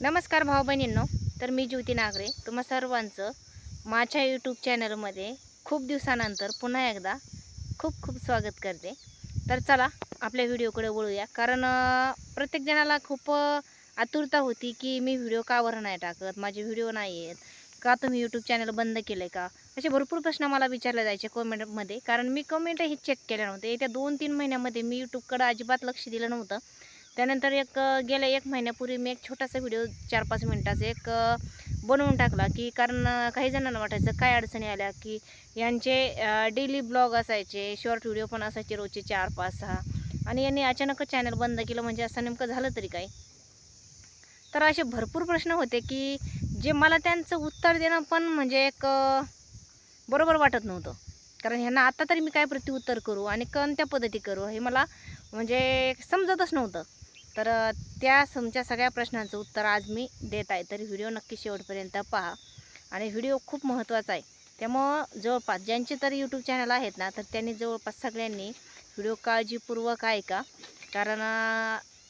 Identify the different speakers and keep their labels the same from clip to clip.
Speaker 1: नमस्कार भाऊ बहिणींनो तर मी ज्योती नागरे. तुम्हा सर्वांचं माझ्या यूट्यूब चॅनलमध्ये खूप दिवसानंतर पुन्हा एकदा खूप खूप स्वागत करते. तर चला आपल्या व्हिडिओकडे वळूया. कारण प्रत्येक जणाला खूप आतुरता होती की मी व्हिडिओ का बरं नाही टाकत माझे व्हिडिओ नाही आहेत. का तुम्ही यूट्यूब चॅनल बंद केलं आहे का? असे भरपूर प्रश्न मला विचारले जायचे कमेंटमध्ये कारण मी कमेंटही चेक केल्या नव्हते येत्या दोन तीन महिन्यामध्ये मी यूट्यूबकडं अजिबात लक्ष दिलं नव्हतं. त्यानंतर एक गेल्या एक महिन्यापूर्वी मी एक छोटासा व्हिडिओ चार पाच मिनटाचा एक बनवून टाकला की कारण काही जणांना वाटायचं काय अडचणी आल्या की यांचे डेली ब्लॉग असायचे शॉर्ट व्हिडिओ पण असायचे रोजचे चार पाच सहा. आणि यांनी अचानकच चॅनल बंद केलं म्हणजे असं नेमकं झालं तरी काय? तर असे भरपूर प्रश्न होते की जे मला त्यांचं उत्तर देणं पण म्हणजे एक बरोबर वाटत नव्हतं. कारण ह्यांना आता तरी मी काय प्रत्युत्तर करू आणि कोणत्या पद्धती करू हे मला म्हणजे समजतच नव्हतं. तर त्या तुमच्या सगळ्या प्रश्नांचं उत्तर आज मी देत आहे. तर व्हिडिओ नक्की शेवटपर्यंत पहा. आणि व्हिडिओ खूप महत्त्वाचा आहे. त्यामुळं जवळपास ज्यांचे तरी यूट्यूब चॅनल आहेत ना तर त्यांनी जवळपास सगळ्यांनी व्हिडिओ काळजीपूर्वक ऐका. कारण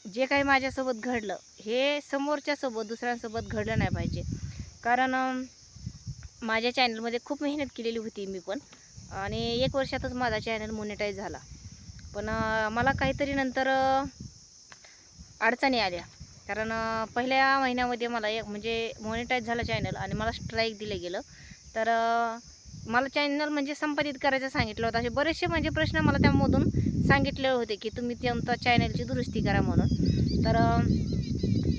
Speaker 1: जे काही माझ्यासोबत घडलं हे समोरच्यासोबत दुसऱ्यांसोबत घडलं नाही पाहिजे. कारण माझ्या चॅनलमध्ये खूप मेहनत केलेली होती मी पण. आणि एक वर्षातच माझा चॅनल मोनिटाईज झाला. पण मला काहीतरी नंतर अडचणी आल्या. कारण पहिल्या महिन्यामध्ये मला एक म्हणजे मॉनिटाईज झालं चॅनल आणि मला स्ट्राईक दिलं गेलं. तर मला चॅनल म्हणजे संपादित करायचं सांगितलं होतं. असे बरेचसे म्हणजे प्रश्न मला त्यामधून सांगितले होते की तुम्ही तुमच्या चॅनलची दुरुस्ती करा म्हणून. तर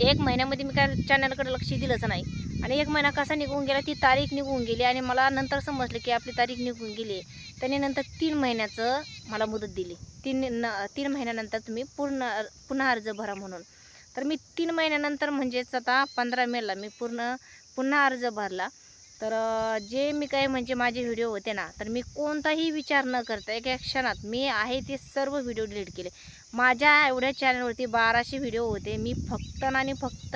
Speaker 1: एक महिन्यामध्ये मी काय चॅनलकडे लक्ष दिलंच नाही. आणि एक महिना कसा निघून गेला ती तारीख निघून गेली आणि मला नंतर समजलं की आपली तारीख निघून गेली. त्याने नंतर तीन महिन्याचं मला मुदत दिली. तीन न तीन महिन्यानंतर तुम्ही पूर्ण पुन्हा अर्ज भरा म्हणून. तर मी तीन महिन्यानंतर म्हणजेच आता पंधरा मेला मी पूर्ण पुन्हा अर्ज भरला. तर जे मी काय म्हणजे माझे व्हिडिओ होते ना तर मी कोणताही विचार न करता एका क्षणात मी आहे ते सर्व व्हिडिओ डिलीट केले. माझ्या एवढ्या चॅनलवरती बाराशे व्हिडिओ होते. मी फक्त आणि फक्त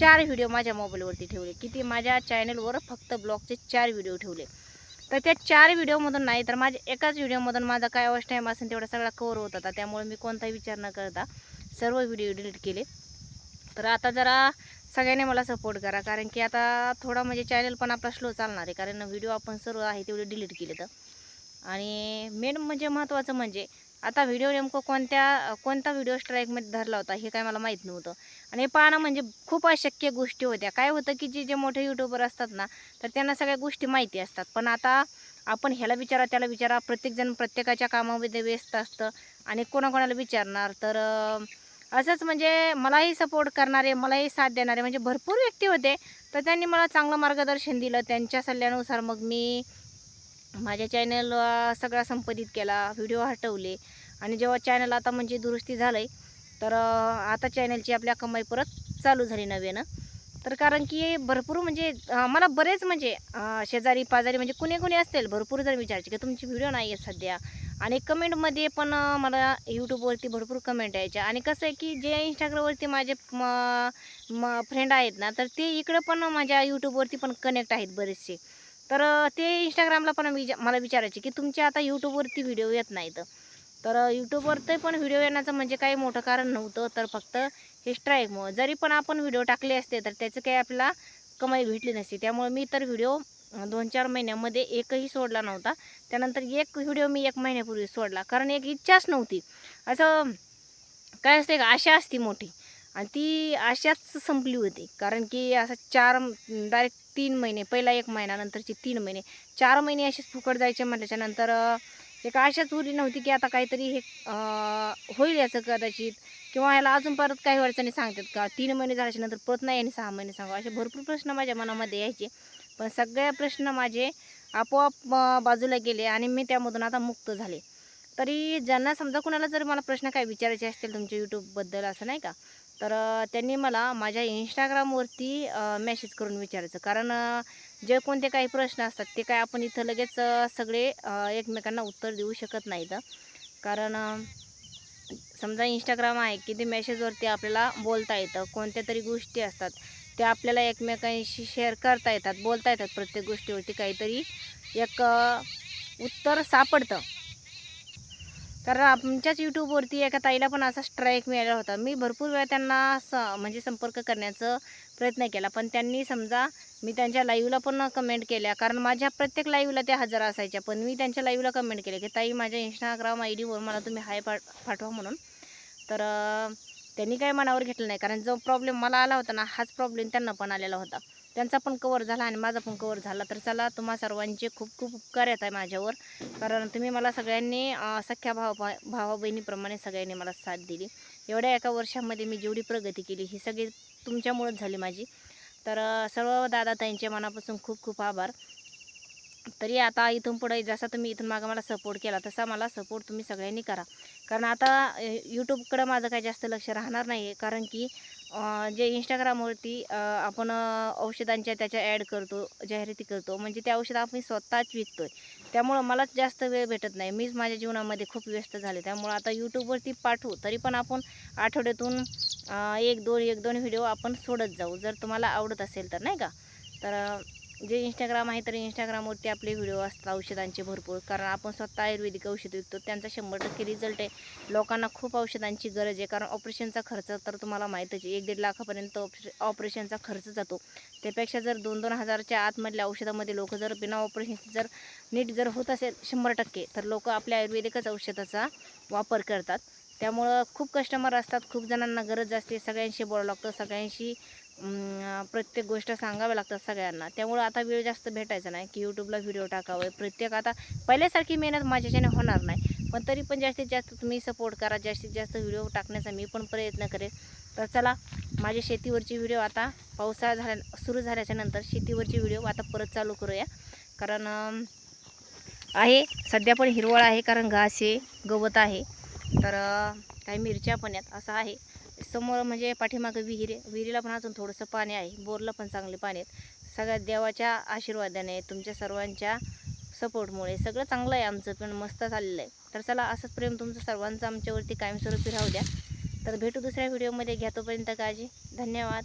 Speaker 1: चार व्हिडिओ माझ्या मोबाईलवरती ठेवले. किती? माझ्या चॅनलवर फक्त ब्लॉगचे चार व्हिडिओ ठेवले. तर त्या चार व्हिडिओमधून नाही तर माझ्या एकाच व्हिडिओमधून माझा काय वॉच टाईम असेल तेवढा सगळा कवर होत होता. त्यामुळे मी कोणताही विचार न करता सर्व व्हिडिओ डिलीट केले. तर आता जरा सगळ्यांनी मला सपोर्ट करा. कारण की आता थोडा म्हणजे चॅनल पण आपला स्लो चालणार आहे. कारण व्हिडिओ आपण सर्व आहे तेवढे डिलीट केले तर. आणि मेन म्हणजे महत्त्वाचं म्हणजे आता व्हिडिओ नेमकं कोणत्या कोणता व्हिडिओ स्ट्राईकमध्ये धरला होता हे काय मला माहीत नव्हतं. आणि हे पाहणं म्हणजे खूप अशक्य गोष्टी होत्या. काय होतं की जे जे मोठे यूट्यूबर असतात ना तर त्यांना सगळ्या गोष्टी माहिती असतात. पण आता आपण ह्याला विचारा त्याला विचारा. प्रत्येकजण प्रत्येकाच्या कामामध्ये व्यस्त असतं आणि कोणाकोणाला विचारणार? तर असंच म्हणजे मलाही सपोर्ट करणारे मलाही साथ देणारे म्हणजे भरपूर व्यक्ती होते. तर त्यांनी मला चांगलं मार्गदर्शन दिलं. त्यांच्या सल्ल्यानुसार मग मी माझ्या चॅनल सगळा संपादित केला व्हिडिओ हटवले. आणि जेव्हा चॅनल आता म्हणजे दुरुस्ती झालं आहे तर आता चॅनलची आपल्या कमाई परत चालू झाली नव्यानं. तर कारण की भरपूर म्हणजे मला बरेच म्हणजे शेजारी पाजारी म्हणजे कुणी कुणी असतील भरपूर जर विचारायचे की तुमची व्हिडिओ नाही आहेत सध्या. आणि कमेंटमध्ये पण मला यूट्यूबवरती भरपूर कमेंट यायच्या. आणि कसं आहे की जे इंस्टाग्रामवरती माझे म फ्रेंड आहेत ना तर ते इकडं पण माझ्या यूट्यूबवरती पण कनेक्ट आहेत बरेचसे. तर ते इंस्टाग्रामला पण विचा मला विचारायचे की तुमचे आता यूट्यूबवरती व्हिडिओ येत नाहीत. तर यूट्यूबवरती पण व्हिडिओ येण्याचं म्हणजे काही मोठं कारण नव्हतं तर फक्त हे स्ट्राईकमुळं जरी पण आपण व्हिडिओ टाकले असते तर त्याचं काही आपल्याला कमाई भेटली नसती. त्यामुळे मी तर व्हिडिओ दोन चार महिन्यामध्ये एकही सोडला नव्हता. त्यानंतर एक व्हिडिओ मी एक महिन्यापूर्वी सोडला. कारण एक इच्छाच नव्हती. असं काय असते का आशा असती मोठी. आणि ती आशाच संपली होती. कारण की असं चार डायरेक्ट तीन महिने पहिला एक महिना नंतरचे तीन महिने. चार महिने असेच फुकट जायचे म्हटल्याच्या नंतर एक आशाच उरली नव्हती की आता काहीतरी हे होईल याचं कदाचित. किंवा याला अजून परत काही अडचणी सांगतात का? तीन महिने झाल्याच्यानंतर परत नाही आणि सहा महिने सांगा असे भरपूर प्रश्न माझ्या मनामध्ये यायचे. पण सगळे प्रश्न माझे आपोआप बाजूला गेले आणि मी त्यामधून आता मुक्त झाले. तरी ज्यांना समजा कुणाला जर मला प्रश्न काय विचारायचे असतील तुमच्या यूट्यूबबद्दल असं नाही का? तर त्यांनी मला माझ्या इंस्टाग्रामवरती मेसेज करून विचारायचं. कारण जे कोणते काही प्रश्न असतात ते काय आपण इथं लगेच सगळे एकमेकांना उत्तर देऊ शकत नाहीत. कारण समजा इंस्टाग्राम आहे की ते मेसेजवरती आपल्याला बोलता येतं. कोणत्या तरी गोष्टी असतात त्या आपल्याला एकमेकांशी शेअर करता येतात बोलता येतात प्रत्येक गोष्टीवरती. काहीतरी एक उत्तर सापडतं. कारण आमच्याच यूट्यूबवरती एका ताईला पण असा स्ट्राईक मिळाला होता. मी भरपूर वेळा त्यांना स म्हणजे संपर्क करण्याचं प्रयत्न केला. पण त्यांनी समजा मी त्यांच्या लाईव्हला पण कमेंट केल्या. कारण माझ्या प्रत्येक लाईव्हला त्या हजर असायच्या. पण मी त्यांच्या लाईव्हला कमेंट केले की ताई माझ्या इंस्टाग्राम आय डीवर मला तुम्ही हाय पाठ पाठवा म्हणून. तर त्यांनी काय मनावर घेतलं नाही. कारण जो प्रॉब्लेम मला आला होता ना हाच प्रॉब्लेम त्यांना पण आलेला होता. त्यांचा पण कवर झाला आणि माझा पण कवर झाला. तर चला तुम्हा सर्वांचे खूप खूप उपकार येत आहे माझ्यावर. कारण तुम्ही मला सगळ्यांनी अं, सख्या भावा भावा बहिणीप्रमाणे सगळ्यांनी मला साथ दिली. एवढ्या एका वर्षामध्ये मी जेवढी प्रगती केली ही सगळी तुमच्यामुळंच झाली माझी. तर सर्व दादा ताईंचे मनापासून खूप खूप आभार. तरी आता इथून पुढे जसा तुम्ही इथून मागं मला सपोर्ट केला तसा मला सपोर्ट तुम्ही सगळ्यांनी करा. कारण आता यूट्यूबकडं माझं काही जास्त लक्ष राहणार नाही आहे कारण की जे इंस्टाग्रामवरती आपण औषधांच्या त्याच्या ॲड करतो जाहिराती करतो म्हणजे ते औषधं आपण स्वतःच विकतो आहे त्यामुळं मलाच जास्त वेळ भेटत नाही. मीच माझ्या जीवनामध्ये खूप व्यस्त झाले. त्यामुळं आता यूट्यूबवरती पाठवू तरी पण आपण आठवड्यातून एक दोन एक दोन व्हिडिओ आपण सोडत जाऊ. जर तुम्हाला आवडत असेल तर नाही का? तर जे इंस्टाग्राम आहे तर इंस्टाग्रामवरती आपले व्हिडिओ असतात औषधांचे भरपूर. कारण आपण स्वतः आयुर्वेदिक औषध विकतो त्यांचा शंभर टक्के रिझल्ट आहे. लोकांना खूप औषधांची गरज आहे कारण ऑपरेशनचा खर्च तर तुम्हाला माहीतच आहे. एक दीड लाखापर्यंत ऑपरेशनचा खर्च जातो. त्यापेक्षा जर दोन दोन हजारच्या आतमधल्या औषधामध्ये लोक जर बिना ऑपरेशनची जर नीट जर होत असेल शंभर टक्के तर लोक आपल्या आयुर्वेदिकच औषधाचा वापर करतात. त्यामुळं खूप कस्टमर असतात खूप जणांना गरज असते सगळ्यांशी बोलावं लागतं सगळ्यांशी प्रत्येक गोष्ट सांगाव्या लागतात सगळ्यांना. त्यामुळं आता वेळ जास्त भेटायचा नाही की यूट्यूबला व्हिडिओ टाकावे. प्रत्येक आता पहिल्यासारखी मेहनत माझ्याच्याने होणार नाही. पण तरी पण जास्तीत जास्त तुम्ही सपोर्ट करा. जास्तीत जास्त व्हिडिओ टाकण्याचा मी पण प्रयत्न करेन. तर चला माझ्या शेतीवरची व्हिडिओ आता पावसाळा झाल्या सुरू झाल्याच्यानंतर शेतीवरची व्हिडिओ आता परत चालू करूया. कारण आहे सध्या पण हिरवळ आहे कारण घास आहे गवत आहे. तर काही मिरच्या पण आहेत असं आहे. समोर म्हणजे पाठीमागं विहीर आहे विहिरीला पण अजून थोडंसं पाणी आहे. बोरला पण चांगले पाणी आहेत. सगळ्या देवाच्या आशीर्वादाने तुमच्या सर्वांच्या सपोर्टमुळे सगळं चांगलं आहे आमचं पण मस्त चाललेलं आहे तर चला असंच प्रेम तुमचं सर्वांचं आमच्यावरती कायमस्वरूपी राहू द्या. तर भेटू दुसऱ्या व्हिडिओमध्ये. घ्या तोपर्यंत काळजी. धन्यवाद.